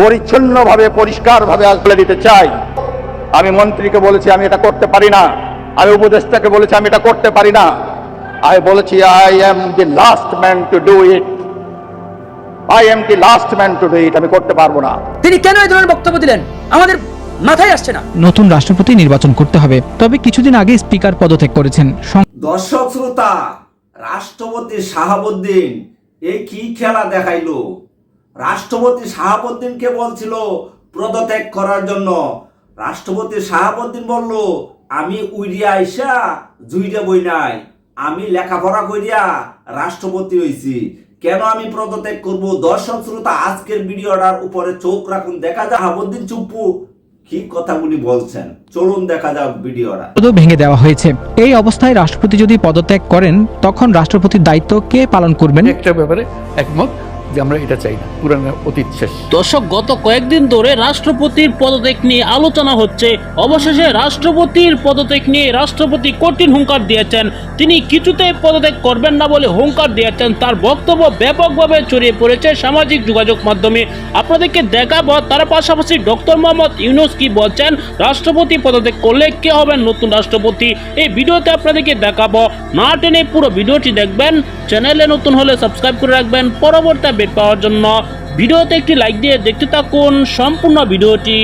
পরিচ্ছন্নভাবে পরিষ্কারভাবে আসলে দিতে চাই। আমি মন্ত্রীকে বলেছি আমি এটা করতে পারি না। আমি উপদেষ্টাকে বলেছি আমি এটা করতে পারি না। আমি বলেছি I am the last man to do it I am the last man to do it আমি করতে পারব না। তিনি কেন এই ধরনের বক্তব্য দিলেন? আমাদের মাথায় আসছে না। নতুন রাষ্ট্রপতি নির্বাচন করতে হবে তবে কিছুদিন আগে স্পিকার পদত্যাগ করেছেন। দর্শক শ্রোতা রাষ্ট্রপতি শাহাবুদ্দিন এই কি খেলা দেখাইলো? রাষ্ট্রপতি শাহাবুদ্দিনকে বলছিল পদত্যাগ করার জন্য। রাষ্ট্রপতি শাহাবুদ্দিন বলল আমি উইরিয়া আইসা জুইরে বই নাই। আমি লেখাপড়া করিয়া রাষ্ট্রপতি হইছি। কেন আমি পদত্যাগ করব? দর্শক শ্রোতা আজকের ভিডিওটার উপরে চোখ রাখুন। দেখা যায় শাহাবুদ্দিন চুপ্পু কি কথাগুলি বলছেন। চলুন দেখা যাক ভিডিওটা। ভেঙে দেওয়া হয়েছে। এই অবস্থায় রাষ্ট্রপতি যদি পদত্যাগ করেন তখন রাষ্ট্রপতির দায়িত্ব কে পালন করবেন? একটা ব্যাপারে একমত। যে আমরা এটা চাই না। পুরানো অতীত শেষ। দর্শক, গত কয়েকদিন ধরে রাষ্ট্রপতির পদত্যাগ নিয়ে আলোচনা হচ্ছে। অবশেষে রাষ্ট্রপতির পদত্যাগ নিয়ে রাষ্ট্রপতি কঠিন হুঙ্কার দিয়েছেন। তিনি কিছুতেই পদত্যাগ করবেন না বলে হুঙ্কার দিয়েছেন। তার বক্তব্য ব্যাপকভাবে ছড়িয়ে পড়েছে সামাজিক যোগাযোগ মাধ্যমে। আপনাদেরকে দেখাবো, তার পাশাপাশি ডক্টর মোহাম্মদ ইউনুস কি বলছেন? রাষ্ট্রপতি পদত্যাগ করলে কে হবেন নতুন রাষ্ট্রপতি? এই ভিডিওতে আপনাদেরকে দেখাবো। না টেনে পুরো ভিডিওটি দেখবেন। চ্যানেলে নতুন হলে সাবস্ক্রাইব করে রাখবেন। পরবর্তী আপডেট পাওয়ার জন্য ভিডিওতে একটি লাইক দিয়ে দেখতে থাকুন সম্পূর্ণ ভিডিওটি।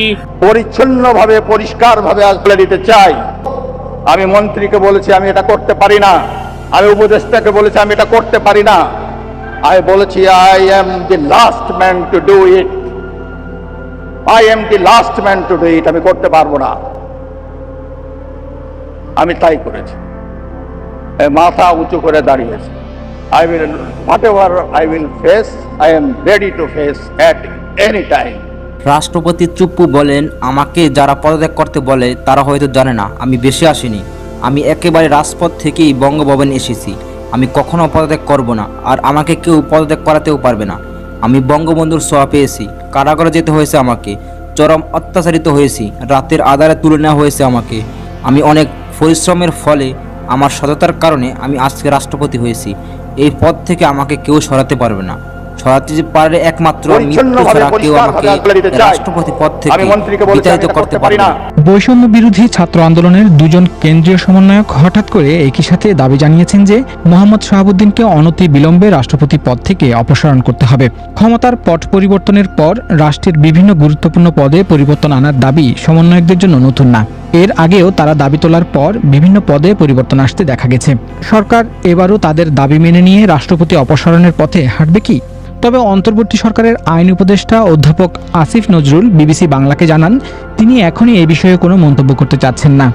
পরিচ্ছন্নভাবে, পরিষ্কারভাবে আসলে দিতে চাই। আমি মন্ত্রীকে বলেছি, আমি এটা করতে পারি না। আমি উপদেষ্টাকে বলেছি, আমি এটা করতে পারি না। আমি বলেছি I am the last man to do it I am the last man to do it আমি করতে পারব না। আমি তাই করেছি। মাথা উঁচু করে দাঁড়িয়েছে। Will whatever I will face I am ready to face at any time রাষ্ট্রপতি চুপ্পু বলেন, আমাকে যারা পদত্যাগ করতে বলে, তারা হয়তো জানে না, আমি বেশি আসিনি। আমি একেবারে রাজপথ থেকেই বঙ্গভবনে এসেছি। আমি কখনো পদত্যাগ করব না, আর আমাকে কেউ পদত্যাগ করাতেও পারবে না। আমি বঙ্গবন্ধুর সোয়া পেয়েছি। কারাগারে যেতে হয়েছে আমাকে। চরম অত্যাচারিত হয়েছি। রাতের আধারে তুলে নেওয়া হয়েছে আমাকে। আমি অনেক পরিশ্রমের ফলে, আমার সততার কারণে আমি আজকে রাষ্ট্রপতি হয়েছি। এই পদ থেকে আমাকে কেউ সরাতে পারবে না। সরাতে যে পারে একমাত্র মৃত্যু ছাড়া কেউ আমাকে। রাষ্ট্রপতি পদ থেকে বিতাড়িত করতে পারবে না। না। বৈষম্য বিরোধী ছাত্র আন্দোলনের দুজন কেন্দ্রীয় সমন্বয়ক হঠাৎ করে একই সাথে দাবি জানিয়েছেন যে মোহাম্মদ শাহাবুদ্দিনকে অনতি বিলম্বে রাষ্ট্রপতি পদ থেকে অপসারণ করতে হবে। ক্ষমতার পট পরিবর্তনের পর রাষ্ট্রের বিভিন্ন গুরুত্বপূর্ণ পদে পরিবর্তন আনার দাবি সমন্বয়কদের জন্য নতুন না। এর আগেও তারা দাবি তোলার পর বিভিন্ন পদে পরিবর্তন আসতে দেখা গেছে। সরকার এবারও তাদের দাবি মেনে নিয়ে রাষ্ট্রপতি অপসারণের পথে হাঁটবে কি? তবে অন্তর্বর্তী সরকারের আইন উপদেষ্টা অধ্যাপক আসিফ নজরুল বিবিসি বাংলাকে জানান, তিনি এখনই এ বিষয়ে কোনো মন্তব্য করতে চাচ্ছেন না।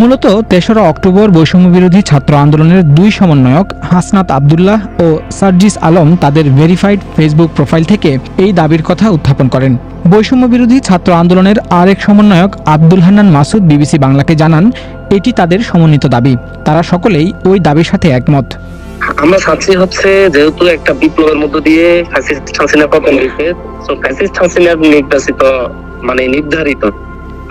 মূলত তেসরা অক্টোবর বৈষম্য বিরোধী ছাত্র আন্দোলনের দুই সমন্বয়ক হাসনাত আবদুল্লাহ ও সার্জিস আলম তাদের ভেরিফাইড ফেসবুক প্রোফাইল থেকে এই দাবির কথা উত্থাপন করেন। বৈষম্য বিরোধী ছাত্র আন্দোলনের আরেক সমন্বয়ক আব্দুল হান্নান মাসুদ বিবিসি বাংলাকে জানান, এটি তাদের সমন্বিত দাবি। তারা সকলেই ওই দাবির সাথে একমত। আমরা চাচ্ছি হচ্ছে যেহেতু একটা বিপ্লবের মধ্য দিয়ে ফ্যাসিস্ট হাসিনা পতন হয়েছে তো ফ্যাসিস্ট হাসিনার নির্বাচিত মানে নির্ধারিত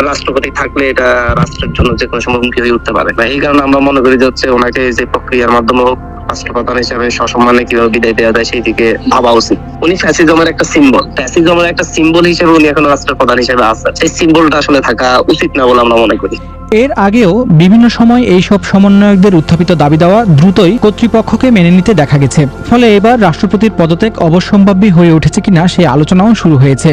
রাষ্ট্রপতি থাকলে এটা রাষ্ট্রের জন্য যে কোনো সময় হুমকি হয়ে উঠতে পারে। এই কারণে আমরা মনে করি যে হচ্ছে ওনাকে যে প্রক্রিয়ার মাধ্যমে হোক, রাষ্ট্রপ্রধান হিসেবে সসম্মানে কীভাবে বিদায় দেওয়া যায় সেই দিকে ভাবা উচিত। উনি ফ্যাসিজমের একটা সিম্বল ফ্যাসিজমের একটা সিম্বল হিসেবে উনি এখন রাষ্ট্রপ্রধান হিসেবে আছেন। সেই সিম্বলটা আসলে থাকা উচিত না বলে আমরা মনে করি। এর আগেও বিভিন্ন সময় এই সব সমন্বয়কদের উত্থাপিত দাবি দেওয়া দ্রুতই কর্তৃপক্ষকে মেনে নিতে দেখা গেছে। ফলে এবার রাষ্ট্রপতির পদত্যাগ অবশ্যম্ভাবী হয়ে উঠেছে কিনা সেই আলোচনাও শুরু হয়েছে।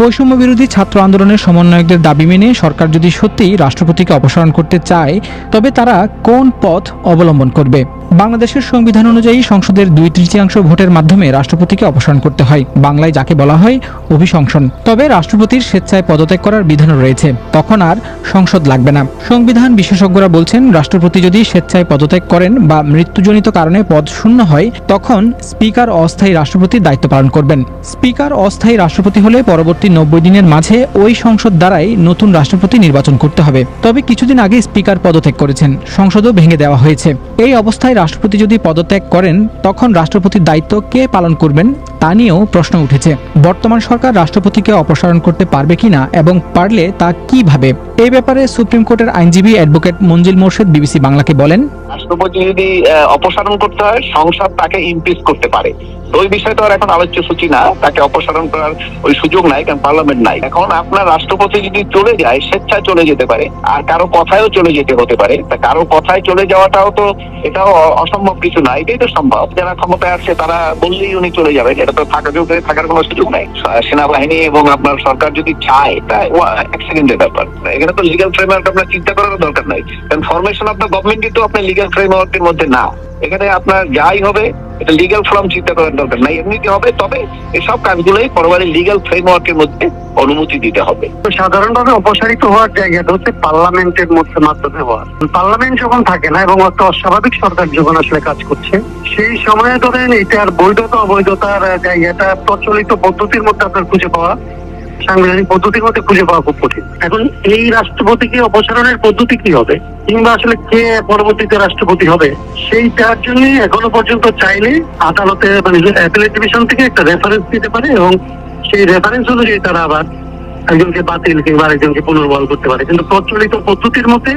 বৈষম্য বিরোধী ছাত্র আন্দোলনের সমন্বয়কদের দাবি মেনে সরকার যদি সত্যিই রাষ্ট্রপতিকে অপসারণ করতে চায়, তবে তারা কোন পথ অবলম্বন করবে? বাংলাদেশের সংবিধান অনুযায়ী সংসদের দুই তৃতীয়াংশ ভোটের মাধ্যমে রাষ্ট্রপতিকে অপসারণ করতে হয়, বাংলায় যাকে বলা হয় অভিশংসন। তবে রাষ্ট্রপতির স্বেচ্ছায় পদত্যাগ করার বিধান রয়েছে, তখন আর সংসদ লাগবে না। সংবিধান বিশেষজ্ঞরা বলছেন, রাষ্ট্রপতি যদি স্বেচ্ছায় পদত্যাগ করেন বা মৃত্যুজনিত কারণে পদ শূন্য হয়, তখন স্পিকার অস্থায়ী রাষ্ট্রপতির দায়িত্ব পালন করবেন। স্পিকার অস্থায়ী রাষ্ট্রপতি হলে পরবর্তী নব্বই দিনের মাঝে ওই সংসদ দ্বারাই নতুন রাষ্ট্রপতি নির্বাচন করতে হবে। তবে কিছুদিন আগে স্পিকার পদত্যাগ করেছেন। সংসদও ভেঙে দেওয়া হয়েছে। এই অবস্থায় রাষ্ট্রপতি যদি পদত্যাগ করেন, তখন রাষ্ট্রপতির দায়িত্ব কে পালন করবেন? তা তা নিয়েও প্রশ্ন উঠেছে। বর্তমান সরকার রাষ্ট্রপতিকে অপসারণ করতে পারবে কিনা এবং পারলে তা কীভাবে এই ব্যাপারে সুপ্রিম কোর্টের আইনজীবী অ্যাডভোকেট মঞ্জিল মোর্শেদ বিবিসি বাংলাকে বলেন, রাষ্ট্রপতি যদি অপসারণ করতে হয়, সংসদ তাকে ইমপিচ করতে পারে। তো ওই বিষয়টা আর এখন আলোচ্য সূচি না, তাকে অপসারণ করার ওই সুযোগ নাই, কারণ পার্লামেন্ট নাই। এখন আপনার রাষ্ট্রপতি যদি চলে যায়, স্বেচ্ছায় চলে যেতে পারে, আর কারও কথায়ও চলে যেতে হতে পারে। তা কারও কথায় চলে যাওয়াটাও তো এটাও অসম্ভব কিছু না, এটাই তো সম্ভব। যারা ক্ষমতায় আছে তারা বললেই উনি চলে যাবেন, এটা তো থাকার থাকার কোনো সুযোগ নেই। সেনাবাহিনী এবং আপনার সরকার যদি চায় তা এক সেকেন্ডের ব্যাপার। এখানে তো লিগাল ফ্রেমওয়ার্ক আপনার চিন্তা করার দরকার নাই। কারণ ফরমেশন অফ দ্য গভর্নমেন্টই তো আপনার লিগাল ফ্রেমওয়ার্কের মধ্যে না। এখানে আপনার যাই হবে এটা লিগাল ফর্ম চিন্তা করার দরকার নাই। এমনিতে হবে, তবে এসব কাজগুলোই পরবর্তী লিগাল ফ্রেমওয়ার্কের মধ্যে অনুমতি দিতে হবে। সাধারণভাবে অপসারিত হওয়ার জায়গাটা হচ্ছে পার্লামেন্টের মধ্যে মাধ্যমে হওয়া পার্লামেন্ট যখন থাকে না এবং একটা অস্বাভাবিক সরকার যখন আসলে কাজ করছে, সেই সময়ে ধরেন এটার বৈধতা অবৈধতার জায়গাটা প্রচলিত পদ্ধতির মধ্যে আপনার খুঁজে পাওয়া সাংবিধানিক পদ্ধতির মধ্যে খুঁজে পাওয়া খুব কঠিন। এখন এই রাষ্ট্রপতিকে অপসারণের পদ্ধতি কি হবে? কিংবা আসলে কে পরবর্তীতে রাষ্ট্রপতি হবে? সেইটার জন্য এখনও পর্যন্ত চাইলে আদালতে মানে অ্যাপিলেট ডিভিশন থেকে একটা রেফারেন্স দিতে পারে এবং সেই রেফারেন্স অনুযায়ী তারা আবার একজনকে বাতিল কিংবা আরেকজনকে পুনর্বহাল করতে পারে। কিন্তু প্রচলিত পদ্ধতির মধ্যে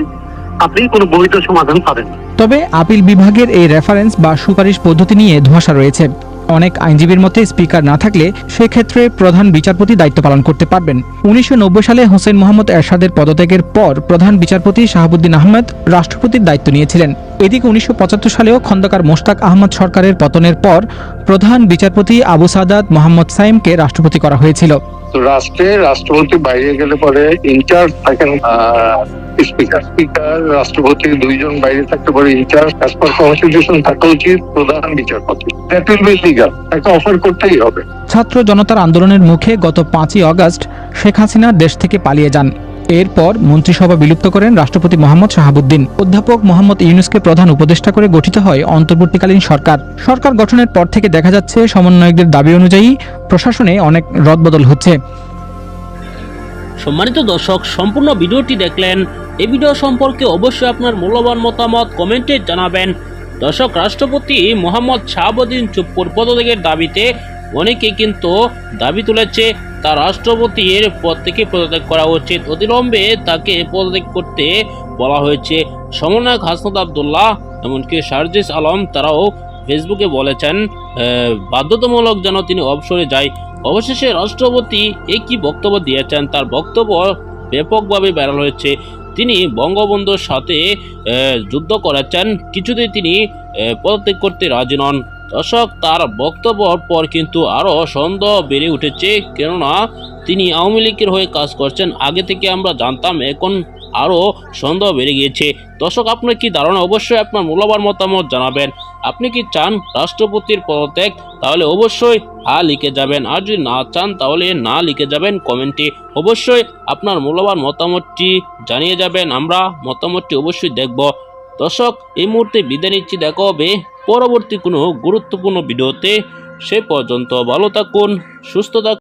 আপনি কোনো বৈধ সমাধান পাবেন তবে আপিল বিভাগের এই রেফারেন্স বা সুপারিশ পদ্ধতি নিয়ে ধোঁয়াশা রয়েছে। অনেক আইনজীবীর মধ্যে স্পিকার না থাকলে সেক্ষেত্রে প্রধান বিচারপতি দায়িত্ব পালন করতে পারবেন। উনিশশো নব্বই সালে হোসেন মোহাম্মদ এরশাদের পদত্যাগের পর প্রধান বিচারপতি শাহাবুদ্দিন আহমেদ রাষ্ট্রপতির দায়িত্ব নিয়েছিলেন। এদিকে উনিশশো পঁচাত্তর সালেও খন্দকার মোশতাক আহমদ সরকারের পতনের পর প্রধান বিচারপতি আবু সাদাত মোহাম্মদ সাইমকে রাষ্ট্রপতি করা হয়েছিল। রাষ্ট্রে রাষ্ট্রপতি বাইরে গেলে পরে ইনচার্জ থাকেন স্পিকার। স্পিকার রাষ্ট্রপতি দুইজন বাইরে থাকতে পারে ইনচার্জ অ্যাজ পার কনস্টিটিউশন থাকা উচিত প্রধান বিচারপতি। দ্যাট উইল বি লিগাল তাকে অফার করতেই হবে। ছাত্র জনতার আন্দোলনের মুখে গত পাঁচই অগস্ট শেখ হাসিনা দেশ থেকে পালিয়ে যান। এরপর মন্ত্রিসভা বিলুপ্ত করেন রাষ্ট্রপতি মোহাম্মদ শাহাবুদ্দিন। অধ্যাপক মোহাম্মদ ইউনুসকে প্রধান উপদেষ্টা করে গঠিত হয় অন্তর্বর্তীকালীন সরকার। সরকার গঠনের পর থেকে দেখা যাচ্ছে সমন্বয়কদের দাবি অনুযায়ী প্রশাসনে অনেক রদবদল হচ্ছে। সম্মানিত দর্শক সম্পূর্ণ ভিডিওটি দেখলেন এই ভিডিও সম্পর্কে অবশ্যই আপনার মূল্যবান মতামত কমেন্টে জানাবেন। দর্শক, রাষ্ট্রপতি মোহাম্মদ শাহাবুদ্দিন চুপ্পুর পদত্যাগের দাবিতে অনেকে কিন্তু দাবি তুলেছে তার রাষ্ট্রপতির পদ থেকে পদত্যাগ করা উচিত। অবিলম্বে তাকে পদত্যাগ করতে বলা হয়েছে। সমন্বয়ক হাসনাত আবদুল্লাহ, এমনকি শারজিস আলম তারাও ফেসবুকে বলেছেন বাধ্যতামূলক যেন তিনি অবসরে যায়। অবশেষে রাষ্ট্রপতি একই বক্তব্য দিয়েছেন তার বক্তব্য ব্যাপকভাবে বেড়াল হয়েছে। তিনি বঙ্গবন্ধুর সাথে যুদ্ধ করেছেন। কিছুতেই তিনি পদত্যাগ করতে রাজি নন। দর্শক, তার বক্তব্যর পর কিন্তু আরও সন্দেহ বেড়ে উঠেছে। কেননা, তিনি আওয়ামী লীগের হয়ে কাজ করছেন। আগে থেকে আমরা জানতাম, এখন আরও সন্দেহ বেড়ে গিয়েছে। দর্শক, আপনার কি ধারণা? অবশ্যই আপনার মূল্যবান মতামত জানাবেন। আপনি কি চান রাষ্ট্রপতির পদত্যাগ? তাহলে অবশ্যই হা লিখে যাবেন। আর যদি না চান, তাহলে না লিখে যাবেন কমেন্টে। অবশ্যই আপনার মূল্যবান মতামতটি জানিয়ে যাবেন। আমরা মতামতটি অবশ্যই দেখব। দর্শক, এই মুহূর্তে বিদায় নিচ্ছি। দেখা হবে পরবর্তী কোনো গুরুত্বপূর্ণ ভিডিওতে। সে পর্যন্ত ভালো থাকুন, সুস্থ থাকুন।